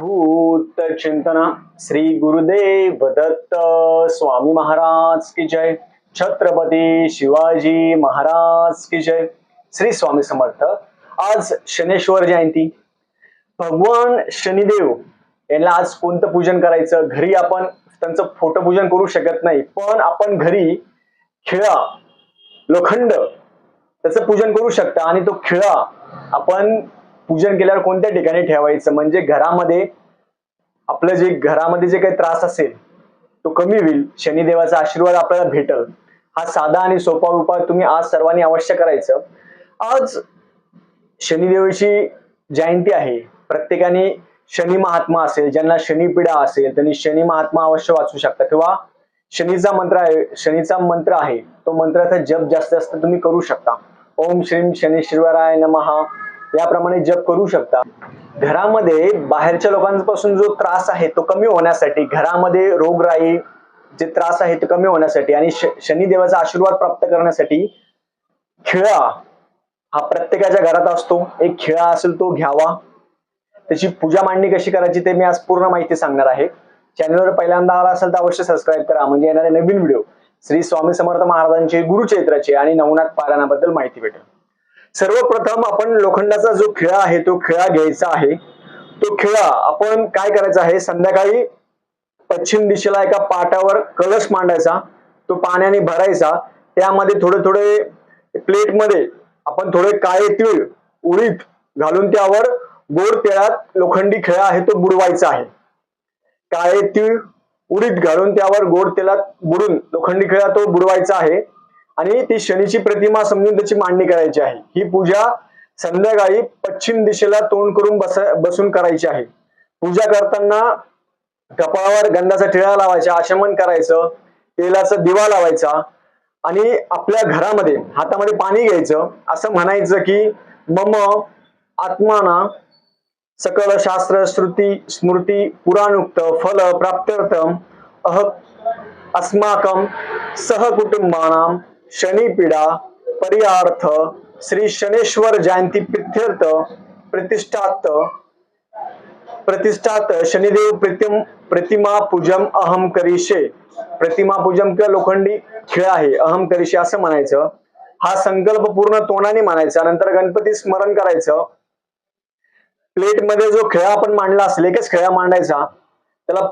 भूत चिंतना श्री गुरुदेव दत्त स्वामी महाराज की जय। छत्रपती शिवाजी महाराज की जय। श्री स्वामी समर्थ। आज शनेश्वर जयंती। भगवान शनिदेव यांना आज कोणतं पूजन करायचं. घरी आपण त्यांचं फोटो पूजन करू शकत नाही पण आपण घरी खिळा लोखंड त्याचं पूजन करू शकता आणि तो खिळा आपण पूजन केल्यावर कोणत्या ठिकाणी ठेवायचं? म्हणजे घरामध्ये आपलं जे घरामध्ये जे काही त्रास असेल तो कमी होईल. शनिदेवाचा आशीर्वाद आपल्याला भेटल. हा साधा आणि सोपा उपाय तुम्ही आज सर्वांनी अवश्य करायचं. आज शनिदेवाची जयंती आहे. प्रत्येकाने शनी महात्मा असेल ज्यांना शनीपीडा असेल त्यांनी शनी महात्मा अवश्य वाचू शकता किंवा शनीचा मंत्र आहे शनीचा मंत्र आहे तो मंत्राचा जप जास्त जास्त तुम्ही करू शकता. ओम श्रीम शनी शिवाराय नमहा याप्रमाणे जप करू शकता. घरामध्ये बाहेरच्या लोकांपासून जो त्रास आहे तो कमी होण्यासाठी घरामध्ये रोगराई जे त्रास आहे ते कमी होण्यासाठी आणि शनिदेवाचा आशीर्वाद प्राप्त करण्यासाठी खिळा हा प्रत्येकाच्या घरात असतो. एक खिळा असेल तो घ्यावा. त्याची पूजा मांडणी कशी करायची ते मी आज पूर्ण माहिती सांगणार आहे. चॅनलवर पहिल्यांदा आला असेल तर अवश्य सबस्क्राईब करा. म्हणजे येणारे नवीन व्हिडिओ श्री स्वामी समर्थ महाराजांचे गुरुचैत्राचे आणि नवनाथ पारायणाबद्दल माहिती भेटेल. सर्वप्रथम आपण लोखंडाचा जो खिळा आहे तो खिळा घ्यायचा आहे. तो खिळा आपण काय करायचा आहे? संध्याकाळी पश्चिम दिशेला एका पाटावर कलश मांडायचा. तो पाण्याने भरायचा. त्यामध्ये थोडे थोडे प्लेटमध्ये आपण थोडे काळे तीळ उडीद घालून त्यावर गोड तेळात लोखंडी खिळा आहे तो बुडवायचा आहे. काळे तीळ उडीद घालून त्यावर गोड तेलात बुडून लोखंडी खिळा तो बुडवायचा आहे. आणि ती शनीची प्रतिमा समजून त्याची मांडणी करायची आहे. ही पूजा संध्याकाळी पश्चिम दिशेला तोंड करून बस बसून करायची आहे. पूजा करताना कपाळावर गंधाचा टिळा लावायचा आशमन करायचं तेलाचा दिवा लावायचा आणि आपल्या घरामध्ये हातामध्ये पाणी घ्यायचं. असं म्हणायचं की मम आत्माना सकल शास्त्र श्रुती स्मृती पुराणुक्त फल प्राप्त्यर्थम अह अस्माकं सहकुटुंबानाम शनिपीडा परियार्थ श्री शनेश्वर जयंती प्रित्यर्थ प्रतिष्ठात प्रतिष्ठात शनिदेव प्रतिम प्रतिमा पूजम अहम करीशे प्रतिमा पूजम किंवा लोखंडी खेळ आहे अहम करीशे असं म्हणायचं. हा संकल्प पूर्ण तोंडाने मानायचा नंतर गणपती स्मरण करायचं. प्लेटमध्ये जो खेळा आपण मांडला असेल एकच खेळा मांडायचा. त्याला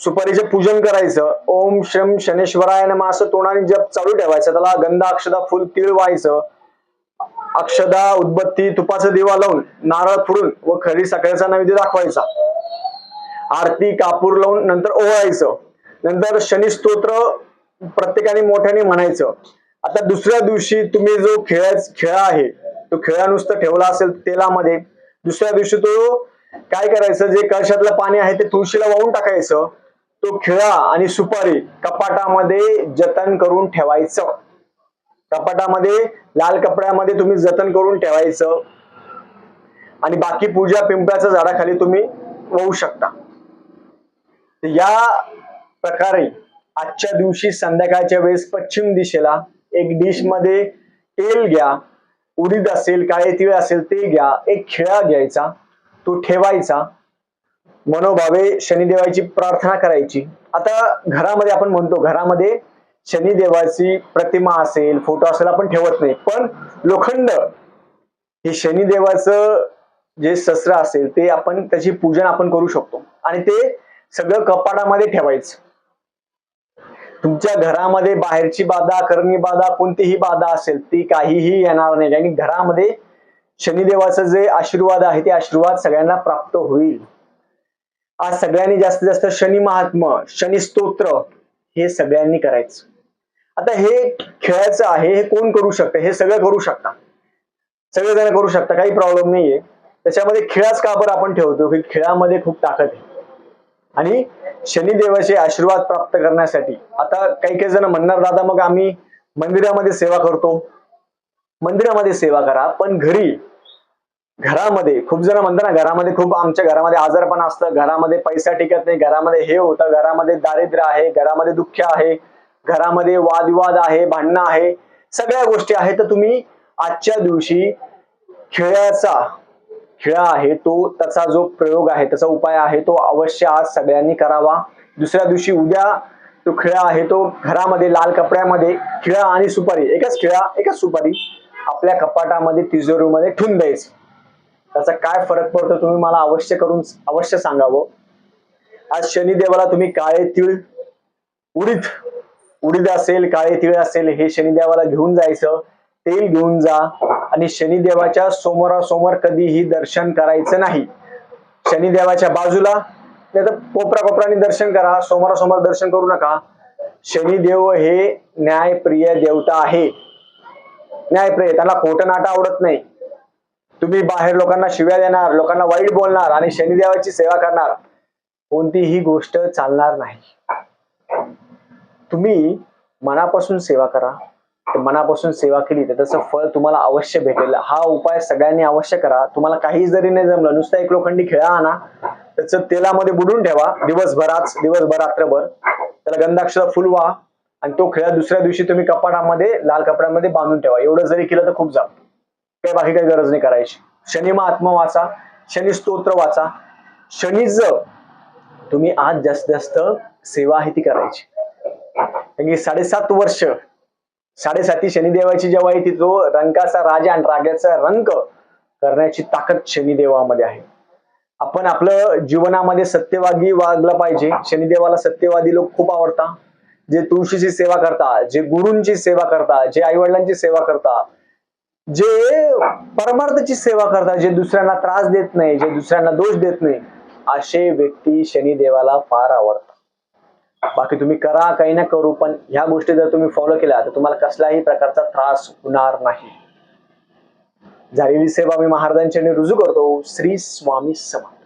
सुपारीचे पूजन करायचं. ओम श्रम शनेश्वराय नम असं तोंडाने जप चालू ठेवायचं. त्याला गंध अक्षदा फुल तिळ व्हायचं. अक्षदा उदबत्ती तुपाचा दिवा लावून नारळ फुरून व खरी सकाळचा नैवेद्य दाखवायचा. आरती कापूर लावून नंतर ओवायचं नंतर शनी स्तोत्र प्रत्येकाने मोठ्याने म्हणायचं. आता दुसऱ्या दिवशी तुम्ही जो खेळ खेळा आहे तो खेळा नुसतं ठेवला असेल तेलामध्ये. दुसऱ्या दिवशी तो काय करायचं? जे कळशातलं पाणी आहे ते तुळशीला वाहून टाकायचं. तो खिळा आणि सुपारी कपाटामध्ये जतन करून ठेवायचं. कपाटामध्ये लाल कपड्यामध्ये तुम्ही जतन करून ठेवायचं. आणि बाकी पूजा पिंपळाच्या झाडाखाली तुम्ही वाहू शकता. या प्रकारे आजच्या दिवशी संध्याकाळच्या वेळेस पश्चिम दिशेला एक डिशमध्ये तेल घ्या. उडीद असेल काळे तिळ असेल ते घ्या. एक खिळा घ्यायचा. तो ठेवायचा. मनोभावे शनिदेवाची प्रार्थना करायची. आता घरामध्ये आपण म्हणतो घरामध्ये शनिदेवाची प्रतिमा असेल फोटो असेल आपण ठेवत नाही. पण लोखंड हे शनिदेवाचं जे शस्त्र असेल ते आपण त्याची पूजन आपण करू शकतो. आणि ते सगळं कपाटामध्ये ठेवायचं. तुमच्या घरामध्ये बाहेरची बाधा करणी बाधा कोणतीही बाधा असेल ती काहीही येणार नाही. आणि घरामध्ये शनिदेवाचं जे आशीर्वाद आहे ते आशीर्वाद सगळ्यांना प्राप्त होईल. आज सगळ्यांनी जास्तीत जास्त शनी महात्मा शनी स्तोत्र हे सगळ्यांनी करायचं. आता हे खेळायचं आहे हे कोण करू शकतं? हे सगळं करू शकता. सगळेजण करू शकता काही प्रॉब्लेम नाहीये. त्याच्यामध्ये खेळाच का बरं आपण ठेवतो? की खेळामध्ये खूप ताकद आहे. आणि शनिदेवाचे आशीर्वाद प्राप्त करण्यासाठी आता काही काही जण म्हणणार दादा मग आम्ही मंदिरामध्ये सेवा करतो. मंदिरामध्ये सेवा करा पण घरी घरामध्ये खूप जण म्हणतात ना घरामध्ये खूप आमच्या घरामध्ये आजारपण असतं घरामध्ये पैसा टिकत नाही घरामध्ये हे होतं घरामध्ये दारिद्र्य आहे घरामध्ये दुःख आहे घरामध्ये वादविवाद आहे भांडणं आहे सगळ्या गोष्टी आहेत. तर तुम्ही आजच्या दिवशी खेळाचा खेळ आहे तो त्याचा जो प्रयोग आहे त्याचा उपाय आहे तो अवश्य आज सगळ्यांनी करावा. दुसऱ्या दिवशी उद्या तो खिळा आहे तो घरामध्ये लाल कपड्यामध्ये खिळा आणि सुपारी एकच खिळा एकच सुपारी आपल्या कपाटामध्ये तिजोरीमध्ये ठेवून द्यायची. त्याचा काय फरक पडतो तुम्ही मला अवश्य करून अवश्य सांगावं. आज शनिदेवाला तुम्ही काळे तीळ उडीद उडीद असेल काळे तीळ असेल हे शनिदेवाला घेऊन जायचं. तेल घेऊन जा आणि शनिदेवाच्या समोरासमोर कधीही दर्शन करायचं नाही. शनिदेवाच्या बाजूला नाही तर कोपरा कोपराने दर्शन करा समोरासमोर दर्शन करू नका. शनिदेव हे न्यायप्रिय देवता आहे. न्यायप्रिय त्याला खोटं नाटं आवडत नाही. तुम्ही बाहेर लोकांना शिव्या देणार लोकांना वाईट बोलणार आणि शनिदेवाची सेवा करणार कोणतीही गोष्ट चालणार नाही. तुम्ही मनापासून सेवा करा. मनापासून सेवा केली तर त्याचं फळ तुम्हाला अवश्य भेटेल. हा उपाय सगळ्यांनी अवश्य करा. तुम्हाला काही जरी नाही जमलं नुसता एक लोखंडी खेळा आणा. त्याचं तेलामध्ये बुडून ठेवा. दिवसभरात दिवसभर रात्रभर. त्याला गंधाक्षर फुलवा आणि तो खेळा दुसऱ्या दिवशी तुम्ही कपाटामध्ये लाल कपड्यामध्ये बांधून ठेवा. एवढं जरी केलं तर खूप जाऊ काही बाकी काही गरज नाही करायची. शनी महात्मा वाचा शनी स्तोत्र वाचा. शनीच तुम्ही आज जास्तीत जास्त सेवा आहे ती करायची. कारण साडेसात वर्ष साडेसाती शनिदेवाची जेव्हा येते तो रंगाचा राजा आणि रागाचा रंग करण्याची ताकद शनिदेवामध्ये आहे. आपण आपलं जीवनामध्ये सत्यवादी वागलं पाहिजे. शनिदेवाला सत्यवादी लोक खूप आवडतात. जे तुळशीची सेवा करता जे गुरूंची सेवा करता जे आईवडिलांची सेवा करता जे परमार्थाची सेवा करतात जे दुसऱ्यांना त्रास देत नाही जे दुसऱ्यांना दोष देत नाही असे व्यक्ती शनिदेवाला फार आवडतात. बाकी तुम्ही करा काही ना करू पण ह्या गोष्टी जर तुम्ही फॉलो केल्या तर तुम्हाला कसल्याही प्रकारचा त्रास होणार नाही. झालेली सेवा मी महाराजांच्या रुजू करतो. श्री स्वामी समाज